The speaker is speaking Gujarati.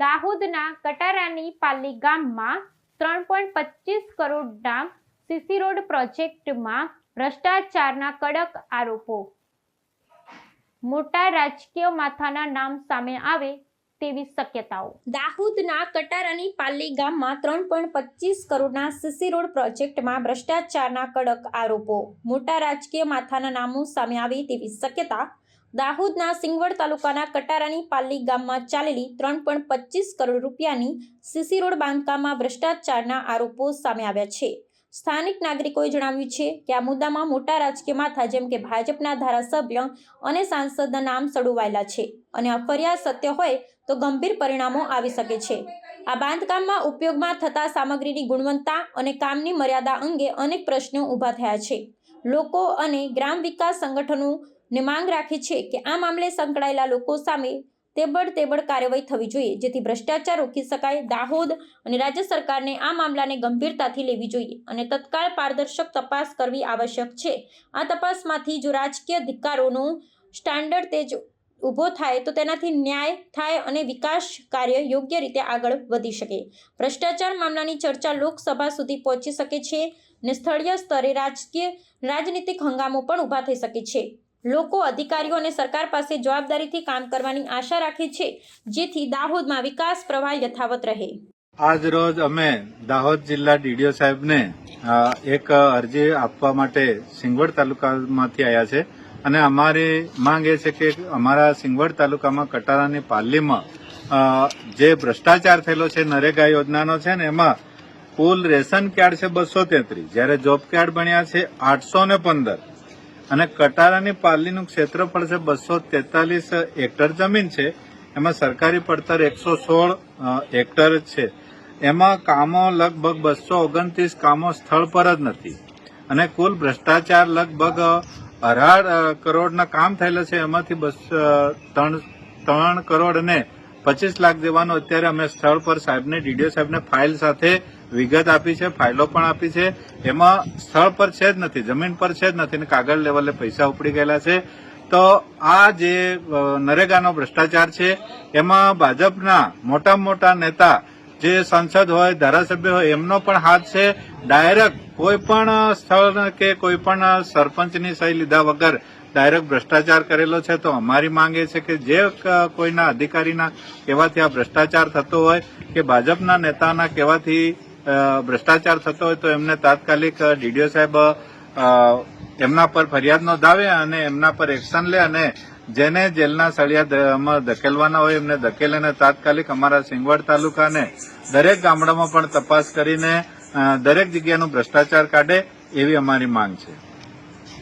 દાહોદના કટારાની પાલી ગામમાં ત્રણ પોઈન્ટ પચીસ કરોડના સીસી રોડ પ્રોજેક્ટમાં ભ્રષ્ટાચારના કડક આરોપો. મોટા રાજકીય માથાના નામ સામે આવે તેવી શક્યતાઓ. દાહોદના કટારાની પાલી ગામમાં ત્રણ પોઈન્ટ પચીસ કરોડના સીસી રોડ પ્રોજેક્ટમાં ભ્રષ્ટાચારના કડક આરોપો. મોટા રાજકીય માથાના નામો સામે આવે તેવી શક્યતા દાહોદના સિંગવડ તાલુકાના કટારાની પાલી ગામમાં ચાલેલી ત્રણ પોઈન્ટ પચીસ કરોડ રૂપિયાની સીસી રોડ બાંધકામમાં ભ્રષ્ટાચારના આરોપો સામે આવ્યા છે. સ્થાનિક નાગરિકોએ જણાવ્યું છે કે આ મુદ્દામાં મોટા રાજકીય માથા જેમ કે ભાજપના ધારાસભ્ય અને સાંસદના નામ સડોવાયેલા છે અને આ ફરિયાદ સત્ય હોય તો ગંભીર પરિણામો આવી શકે છે. આ બાંધકામમાં ઉપયોગમાં થતા સામગ્રીની ગુણવત્તા અને કામની મર્યાદા અંગે અનેક પ્રશ્નો ઊભા થયા છે. લોકો અને ગ્રામ વિકાસ સંગઠનોને માંગ રાખે છે કે આ મામલે સંકળાયેલા લોકો સામે તેબડ તેબડ કાર્યવાહી થવી જોઈએ. જેથી ભ્રષ્ટાચાર રોકી શકાય, દાહોદ અને રાજ્ય સરકારને આ મામલાને ગંભીરતાથી લેવી જોઈએ અને તત્કાળ પારદર્શક તપાસ કરવી આવશ્યક છે. આ તપાસમાંથી જો રાજકીય ધિક્કારોનું સ્ટાન્ડર્ડ તેજ ઊભો થાય તો તેનાથી ન્યાય થાય અને વિકાસ કાર્ય યોગ્ય રીતે આગળ વધી શકે. ભ્રષ્ટાચાર મામલાની ચર્ચા લોકસભા સુધી પહોંચી શકે છે અને સ્થળીય સ્તરે રાજકીય, રાજનીતિક હંગામો પણ ઊભા થઈ શકે છે. લોકો, અધિકારીઓ અને સરકાર પાસે જવાબદારીથી કામ કરવાની આશા રાખે છે, જેથી દાહોદમાં વિકાસ પ્રવાહ યથાવત રહે. આજ રોજ અમે દાહોદ જિલ્લા ડીડીઓ સાહેબને એક અરજી આપવા માટે સિંગવડ તાલુકામાંથી આવ્યા છે. અને અમારી માંગ એ છે કે અમારા સિંગવડ તાલુકામાં કટારાની પાલ્લીમાં જે ભ્રષ્ટાચાર થયેલો છે, નરેગા યોજનાનો છે ને, એમાં કુલ રેશન કાર્ડ છે બસો તેત્રીસ. જ્યારે જોબ કાર્ડ બન્યા છે આઠસો ને પંદર. અને કટારાની પાલ્લીનું ક્ષેત્રફળ છે બસો તેતાલીસ હેક્ટર જમીન છે. એમાં સરકારી પડતર એકસો સોળ હેક્ટર છે. એમાં કામો લગભગ બસો ઓગણત્રીસ કામો સ્થળ પર જ નથી. અને કુલ ભ્રષ્ટાચાર લગભગ અઢાર કરોડના કામ થયેલા છે. એમાંથી બસ ત્રણ ત્રણ કરોડ અને પચીસ લાખ દેવાનો અત્યારે અમે સ્થળ પર સાહેબને, ડીડીઓ સાહેબને ફાઇલ સાથે વિગત આપી છે, ફાઇલો પણ આપી છે. એમાં સ્થળ પર છે જ નથી, જમીન પર છે જ નથી ને કાગળ લેવલે પૈસા ઉપડી ગયેલા છે. તો આ જે નરેગાનો ભ્રષ્ટાચાર છે, એમાં ભાજપના મોટા મોટા નેતા જે સાંસદ હોય, ધારાસભ્ય હોય, એમનો પણ હાથ છે. ડાયરેક્ટ કોઈ પણ સ્થળ કે કોઈ પણ સરપંચની સહી લીધા વગર ડાયરેક્ટ ભ્રષ્ટાચાર કરેલો છે, તો અમારી માંગ એ છે કે જે કોઈના અધિકારીના કહેવાથી આ ભ્રષ્ટાચાર થતો હોય કે ભાજપના નેતાના કહેવાથી ભ્રષ્ટાચાર થતો હોય તો એમને તાત્કાલિક ડીડીઓ સાહેબ એમના પર ફરિયાદ નોંધાવે અને એમના પર એક્શન લે અને જેને જેલના સળિયામાં ધકેલવાના હોય એમને ધકેલીને તાત્કાલિક અમારા સિંગવડ તાલુકાને દરેક ગામડામાં પણ તપાસ કરીને દરેક જગ્યાનું ભ્રષ્ટાચાર કાઢે એવી અમારી માંગ છે.